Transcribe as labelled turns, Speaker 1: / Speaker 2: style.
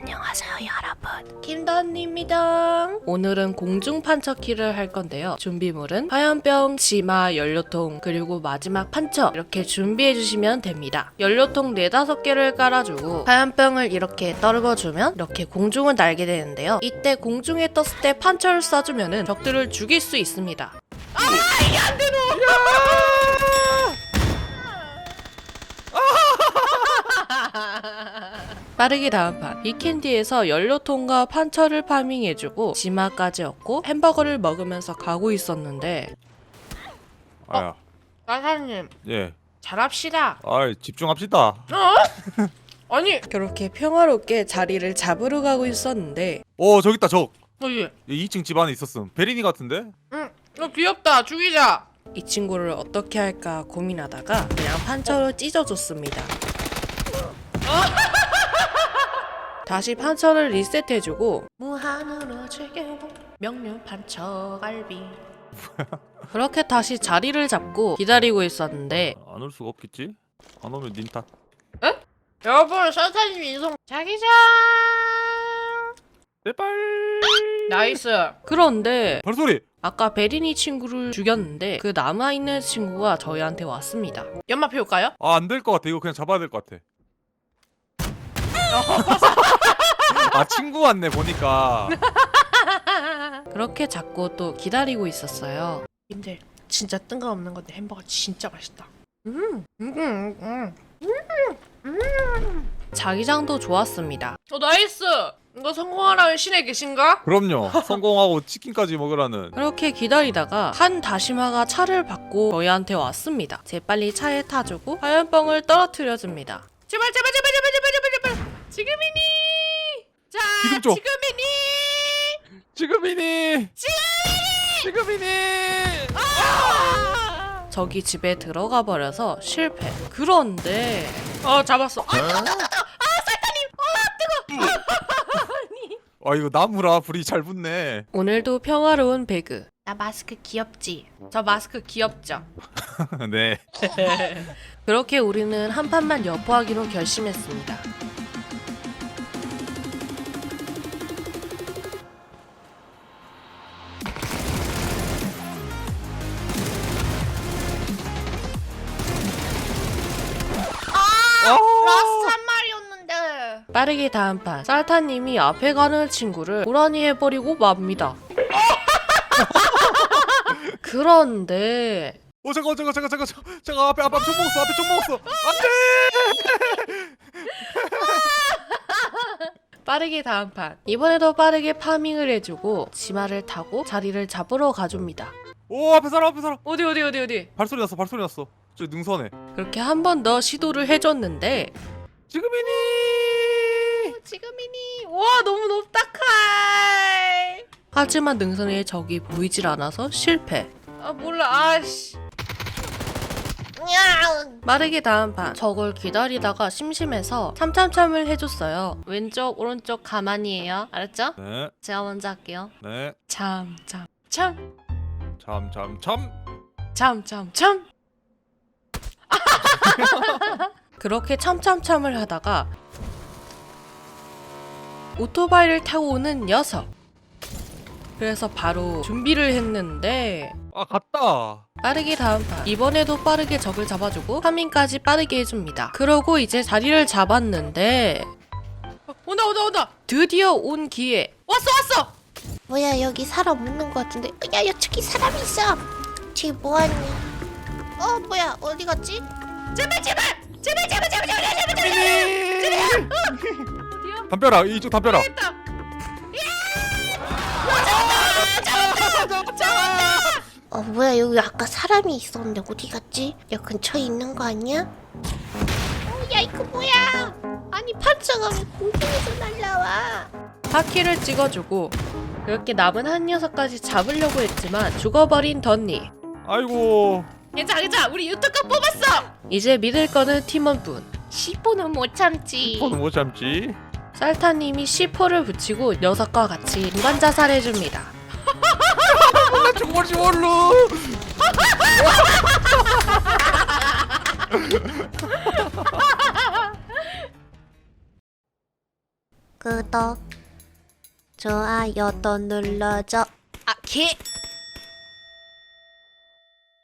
Speaker 1: 안녕하세요 여러분. 김단입니다. 오늘은 공중판처키를 할 건데요. 준비물은 화염병, 치마, 연료통 그리고 마지막 판처 이렇게 준비해 주시면 됩니다. 연료통 4, 5개를 깔아주고 화염병을 이렇게 떨궈주면 이렇게 공중을 날게 되는데요. 이때 공중에 떴을 때 판처를 쏴주면 적들을 죽일 수 있습니다 빠르게 다음 판 위켄디에서 연료통과 판처를 파밍해주고 지마까지 얻고 햄버거를 먹으면서 가고 있었는데
Speaker 2: 아야.
Speaker 1: 사장님
Speaker 2: 예.
Speaker 1: 잘합시다
Speaker 2: 아이 집중합시다.
Speaker 1: 아니 그렇게 평화롭게 자리를 잡으러 가고 있었는데
Speaker 2: 오 저기 있다 적.
Speaker 1: 어이
Speaker 2: 2층 집 안에 있었음. 베리니 같은데?
Speaker 1: 응, 너 귀엽다 죽이자 이 친구를 어떻게 할까 고민하다가 그냥 판처로 찢어줬습니다 다시 판처를 리셋해주고 무한으로 즐겨보 명륜 판처 갈비 그렇게 다시 자리를 잡고 기다리고 있었는데
Speaker 2: 안 올 수가 없겠지? 안 오면 닌 탓.
Speaker 1: 여러분 선사님 인성 자기장
Speaker 2: 제발.
Speaker 1: 나이스 그런데
Speaker 2: 발소리.
Speaker 1: 아까 베리니 친구를 죽였는데 그 남아있는 친구가 저희한테 왔습니다 연마 피울까요?
Speaker 2: 아 안 될 것 같아. 이거 그냥 잡아야 될 것 같아. 아 친구 왔네 보니까.
Speaker 1: 그렇게 잡고 또 기다리고 있었어요 님들 진짜 뜬금없는 건데 햄버거 진짜 맛있다 음, 음, 음, 음. 자기장도 좋았습니다 어 나이스 이거 성공하라는 신에 계신가?
Speaker 2: 그럼요. 성공하고 치킨까지 먹으라는.
Speaker 1: 그렇게 기다리다가 한 다시마가 차를 받고 저희한테 왔습니다. 재빨리 차에 타주고 화염병을 떨어뜨려줍니다. 제발 제발 제발 제발 제발 제발 제발 지금이니 자
Speaker 2: 지금 줘.
Speaker 1: 지금이니
Speaker 2: 지금이니. 지금이니.
Speaker 1: 저기 집에 들어가 버려서 실패. 그런데 어 잡았어. 아,
Speaker 2: 아 이거 나무라 불이 잘 붙네.
Speaker 1: 오늘도 평화로운 배그. 나 마스크 귀엽지? 저 마스크 귀엽죠?
Speaker 2: 네.
Speaker 1: 그렇게 우리는 한 판만 여포하기로 결심했습니다.
Speaker 2: 라스트
Speaker 1: 한 마리였는데. 빠르게 다음 판. 쌀타님이 앞에 가는 친구를 고라니 해버리고 맙니다. 그런데.
Speaker 2: 오 잠깐 잠깐 잠깐 잠깐 잠깐. 잠깐 앞에 앞에 총 먹었어 앞에 총 먹었어. 안돼
Speaker 1: 빠르게 다음 판. 이번에도 빠르게 파밍을 해주고 치마를 타고 자리를 잡으러 가줍니다.
Speaker 2: 오 앞에 사람 앞에 사람.
Speaker 1: 어디 어디 어디 어디?
Speaker 2: 발소리 났어 발소리 났어. 저 능선에.
Speaker 1: 그렇게 한 번 더 시도를 해줬는데
Speaker 2: 지금이니!
Speaker 1: 지금이니. 와 너무 높다 칼 하지만 능선에 적이 보이질 않아서 실패. 아 몰라. 아씨 빠르게 다음 판. 적을 기다리다가 심심해서 참참참을 해줬어요. 왼쪽 오른쪽 가만히에요. 알았죠?
Speaker 2: 네네
Speaker 1: 제가 먼저 할게요. 참참참.
Speaker 2: 참 참 참.
Speaker 1: 참참참. 그렇게 참참참을 하다가 오토바이를 타고 오는 녀석. 그래서 바로 준비를 했는데
Speaker 2: 아 갔다.
Speaker 1: 빠르게 다음 판. 이번에도 빠르게 적을 잡아주고 파밍까지 빠르게 해줍니다. 그러고 이제 자리를 잡았는데 어, 온다 온다 온다! 드디어 온 기회. 왔어 왔어!
Speaker 3: 뭐야 여기 사람 없는 것 같은데. 야 여기 사람이 있어. 쟤 뭐하냐 어 뭐야 어디 갔지?
Speaker 1: 제발 제발! 제발 제발 제발 제발 제발 제발! 어디야?
Speaker 2: 담벼락 이쪽 담벼락
Speaker 1: 됐다
Speaker 3: 어 뭐야 여기 아까 사람이 있었는데 어디 갔지? 야 근처에 있는 거 아니야? 어 야 이거 뭐야? 아니 판처가 왜 공중에서 날라와?
Speaker 1: 바퀴를 찍어주고 이렇게 남은 한 녀석까지 잡으려고 했지만 죽어버린 던니.
Speaker 2: 아이고.
Speaker 1: 괜찮아 괜찮아. 우리 유튜브 뽑았어. 이제 믿을 거는 팀원뿐.
Speaker 3: 10분은 못 참지.
Speaker 2: 폰은 못 참지.
Speaker 1: 쌀타님이 C4를 붙이고 녀석과 같이 인간 자살해줍니다
Speaker 2: 나 죽을지 몰라
Speaker 3: 구독, 좋아요도 눌러줘.
Speaker 1: 아, 개!